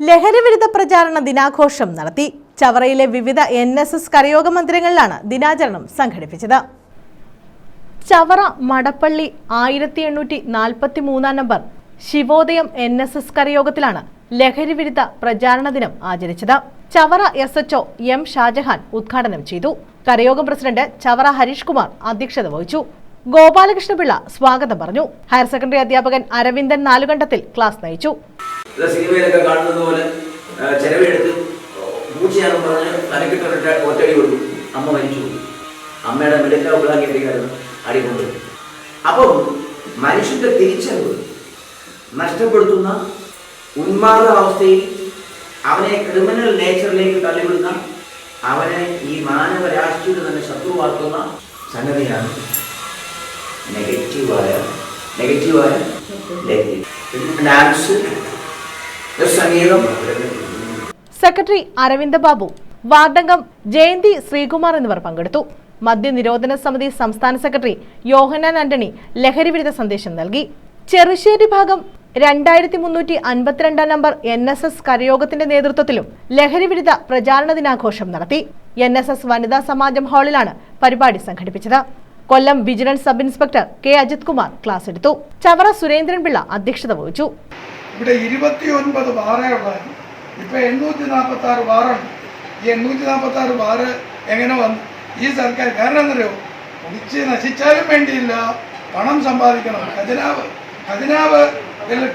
ലഹരിവിരുദ്ധ പ്രചാരണ ദിനാഘോഷം നടത്തി. ചവറയിലെ വിവിധ എൻ എസ് എസ് കരയോഗ മന്ദിരങ്ങളിലാണ് ദിനാചരണം സംഘടിപ്പിച്ചത്. ചവറ മടപ്പള്ളി ആയിരത്തി എണ്ണൂറ്റി നാൽപ്പത്തി മൂന്നാം number Shivodayam N S S കരയോഗത്തിലാണ് ലഹരിവിരുദ്ധ പ്രചാരണ ദിനം ആചരിച്ചത്. Chavara S H O M Shajahan ഉദ്ഘാടനം ചെയ്തു. കരയോഗം പ്രസിഡന്റ് ചവറ ഹരീഷ് കുമാർ അധ്യക്ഷത വഹിച്ചു. ഗോപാലകൃഷ്ണപിള്ള സ്വാഗതം പറഞ്ഞു. ഹയർ സെക്കൻഡറി അധ്യാപകൻ അരവിന്ദൻ നാലുകണ്ടത്തിൽ ക്ലാസ് നയിച്ചു. ഇത് സിനിമയിലൊക്കെ കാണുന്നത് പോലെ ചെലവെടുത്ത് പൂച്ചയാണെന്ന് പറഞ്ഞ് തലക്കിട്ടൊരു ഒറ്റടി കൊടുത്തു. അമ്മ മരിച്ചു പോയി. അമ്മയുടെ മെഡിക്കൽ ബ്ലാങ്കറ്റിക്കായിരുന്നു അടികൊണ്ട് അപ്പം മനുഷ്യന്റെ തിരിച്ചറിവ് നഷ്ടപ്പെടുത്തുന്ന ഉന്മാദ അവസ്ഥയിൽ അവനെ ക്രിമിനൽ നേച്ചറിലേക്ക് തള്ളിവിടുന്ന അവനെ ഈ മാനവ മാനവരാശിയുടെ തന്നെ ശത്രുവാക്കുന്ന സംഗതിയാണ് നെഗറ്റീവായ നെഗറ്റീവായ negative dance secretary Aravinda Babu വാർഡംഗം Jayanthi Sreekumar എന്നിവർ പങ്കെടുത്തു. മദ്യനിരോധന സമിതി സംസ്ഥാന സെക്രട്ടറി യോഹനാൻ ആന്റണി ലഹരിവിരുദ്ധ സന്ദേശം നൽകി. ചെറുശ്ശേരി ഭാഗം രണ്ടായിരത്തി മുന്നൂറ്റി അൻപത്തിരണ്ടാം നമ്പർ എൻ എസ് എസ് കരയോഗത്തിന്റെ നേതൃത്വത്തിലും ലഹരിവിരുദ്ധ പ്രചാരണ ദിനാഘോഷം നടത്തി. എൻ എസ് എസ് വനിതാ സമാജം ഹാളിലാണ് പരിപാടി സംഘടിപ്പിച്ചത്. Kollam vigilance sub inspector K. Ajith Kumar class എടുത്തു. ചവറ സുരേന്ദ്രൻപിള്ള അധ്യക്ഷത വഹിച്ചു. ഇവിടെ ഇരുപത്തി ഒൻപത് ബാറേ ഉള്ളായിരുന്നു. ഇപ്പം എണ്ണൂറ്റി നാൽപ്പത്തി ആറ് വാറുണ്ട് ഈ എണ്ണൂറ്റി നാൽപ്പത്തി ആറ് വാറ് എങ്ങനെ വന്നു? ഈ സർക്കാർ കാരണം എന്നറിയോ കുടിച്ച് നശിച്ചാലും വേണ്ടിയില്ല. പണം സമ്പാദിക്കണം. ഖജനാവ് ഖജനാവ്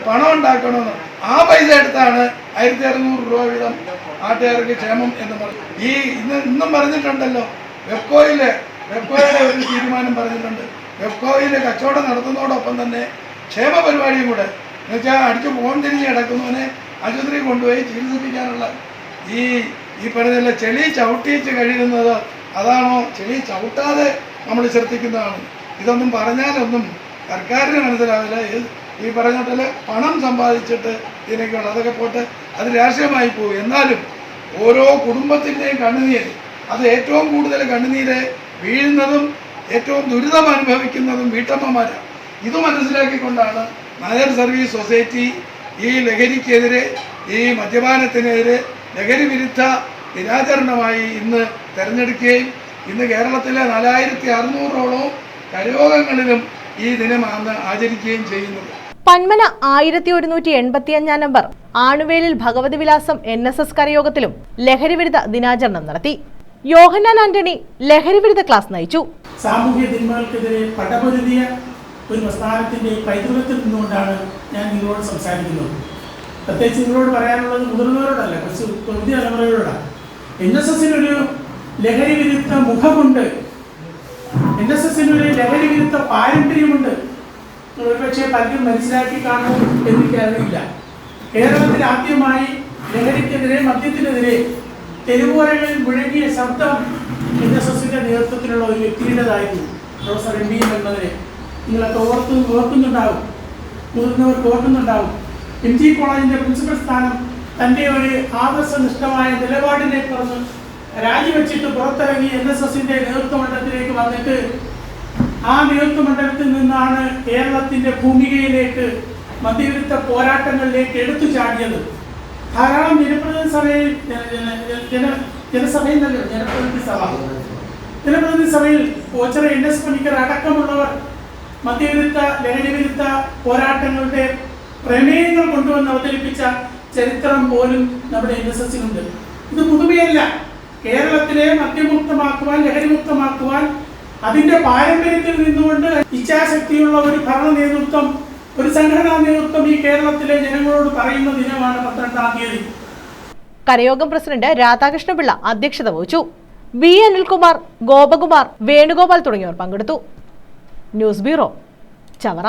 പണം ഉണ്ടാക്കണമെന്ന്. ആ പൈസ എടുത്താണ് ആയിരത്തി അറുന്നൂറ് രൂപ വീതം നാട്ടുകാർക്ക് ക്ഷേമം എന്ന് പറഞ്ഞു. ഈ ഇന്ന് ഇന്നും പറഞ്ഞിട്ടുണ്ടല്ലോ. വെബ്കോയിൽ വെബ്കോയുടെ ഒരു തീരുമാനം പറഞ്ഞിട്ടുണ്ട്. വെബ്കോയിൽ കച്ചവടം നടത്തുന്നതോടൊപ്പം തന്നെ ക്ഷേമ പരിപാടിയും കൂടെ എന്നുവെച്ചാൽ അടിച്ച് പോകാൻ തിരിഞ്ഞ് കിടക്കുന്നവനെ ആശുപത്രി കൊണ്ടുപോയി ചികിത്സിപ്പിക്കാനുള്ള ഈ ഈ പറഞ്ഞ ചെളി ചവിട്ടിച്ച് കഴിയുന്നത് അതാണോ? ചെളി ചവിട്ടാതെ നമ്മൾ ശ്രദ്ധിക്കുന്നതാണ്. ഇതൊന്നും പറഞ്ഞാലൊന്നും സർക്കാരിന് മനസ്സിലാവില്ല. ഈ പറഞ്ഞിട്ടില്ല പണം സമ്പാദിച്ചിട്ട് ഇതിനൊക്കെയുള്ള അതൊക്കെ പോട്ട് അത് രാഷ്ട്രീയമായി പോകും എന്നാലും ഓരോ കുടുംബത്തിന്റെയും കണ്ണുനീർ അത് ഏറ്റവും കൂടുതൽ കണ്ണുനീര് വീഴുന്നതും ഏറ്റവും ദുരിതം അനുഭവിക്കുന്നതും വീട്ടമ്മമാരാണ് ഇത് മനസ്സിലാക്കിക്കൊണ്ടാണ് നായർ സർവീസ് സൊസൈറ്റി ഈ ലഹരിക്കെതിരെ ഈ മദ്യപാനത്തിനെതിരെ ലഹരി വിരുദ്ധ ദിനാചരണമായി ഇന്ന് തെരഞ്ഞെടുക്കുകയും ഇന്ന് കേരളത്തിലെ നാലായിരത്തി അറുന്നൂറോളം കരയോഗങ്ങളിലും ഈ ദിനം അന്ന് ആചരിക്കുകയും ചെയ്യുന്നത് പന്മന ആയിരത്തി ഒരുന്നൂറ്റി എൺപത്തിയഞ്ചാം നമ്പർ. ആണുവേലിൽ ഭഗവതി വിലാസം എൻ എസ് എസ് കരയോഗത്തിലും ലഹരിവിരുദ്ധ ദിനാചരണം നടത്തി. യോഹന്നാൻ ആന്റണി ലഹരിവിരുദ്ധ ക്ലാസ് നയിച്ചു. സാമൂഹ്യ തിന്മകൾക്കെതിരെ പടപൊരുതിയ ഒരു പ്രസ്ഥാനത്തിന്റെ പൈതൃകത്തിൽ നിന്നുകൊണ്ടാണ് ഞാൻ നിങ്ങളോട് സംസാരിക്കുന്നത്. പ്രത്യേകിച്ച് നിങ്ങളോട് പറയാനുള്ളത് മുതിർന്നവരോടല്ല കുറച്ച് പുതിയ തലമുറയോടാണ് എൻ എസ് എസിനൊരു ലഹരി വിരുദ്ധ മുഖമുണ്ട്. എൻ എസ് എസിനൊരു ലഹരി വിരുദ്ധ പാരമ്പര്യമുണ്ട്. ഒരുപക്ഷെ പലരും മനസ്സിലാക്കി കാണും എനിക്കറിയില്ല കേരളത്തിൽ ആദ്യമായി ലഹരിക്കെതിരെ മദ്യത്തിനെതിരെ തെരുവോരങ്ങളിൽ മുഴങ്ങിയ ശബ്ദം എൻ എസ് എസിന്റെ നേതൃത്വത്തിലുള്ള ഒരു വ്യക്തിയുടേതായിരുന്നു. പ്രൊഫസർ എം ബി എം എന്നതിനെ നിങ്ങളൊക്കെ ഓർത്ത് ഓർക്കുന്നുണ്ടാവും. മുതിർന്നവർക്ക് ഓർക്കുന്നുണ്ടാവും. എം ജി കോളേജിന്റെ പ്രിൻസിപ്പൽ സ്ഥാനം തന്റെ ഒരു ആദർശനിഷ്ഠമായ നിലപാടിനെ തുറന്ന് രാജിവെച്ചിട്ട് പുറത്തിറങ്ങി എൻ എസ് എസിന്റെ നേതൃത്വ മണ്ഡലത്തിലേക്ക് വന്നിട്ട് ആ നേതൃത്വ മണ്ഡലത്തിൽ നിന്നാണ് കേരളത്തിന്റെ ഭൂമികയിലേക്ക് മദ്യവിരുദ്ധ പോരാട്ടങ്ങളിലേക്ക് എടുത്തു ചാടിയത്. ധാരാളം ജനപ്രതിനിധി സഭയിൽ ജന- ജന- ജന- ജനസഭയിൽ നല്ലോ ജനപ്രതിനിധി സഭ. ജനപ്രതിനിധി സഭയിൽ കോച്ചറ എൻ എസ് പണിക്കർ അടക്കമുള്ളവർ മദ്യവിരുദ്ധ ലഹരിവിരുദ്ധ പോരാട്ടങ്ങളുടെ പ്രമേയങ്ങൾ കൊണ്ടുവന്ന് അവതരിപ്പിച്ച ചരിത്രം പോലും നമ്മുടെ എൻ എസ് എസിനുണ്ട്. ഇത് പുതുമയല്ല. കേരളത്തിലെ മദ്യമുക്തമാക്കുവാൻ ലഹരിമുക്തമാക്കുവാൻ അതിന്റെ പാരമ്പര്യത്തിൽ നിന്നുകൊണ്ട് ഇച്ഛാശക്തിയുള്ള ഒരു ഭരണ നേതൃത്വം ഒരു സംഘടനാ നേതൃത്വം ഈ കേരളത്തിലെ ജനങ്ങളോട് പറയുന്ന ദിനമാണ് പന്ത്രണ്ടാം തീയതി. കരയോഗം പ്രസിഡന്റ് രാധാകൃഷ്ണപിള്ള അധ്യക്ഷത വഹിച്ചു. വി. അനിൽകുമാർ ഗോപകുമാർ വേണുഗോപാൽ തുടങ്ങിയവർ പങ്കെടുത്തു. News bureau Chavara.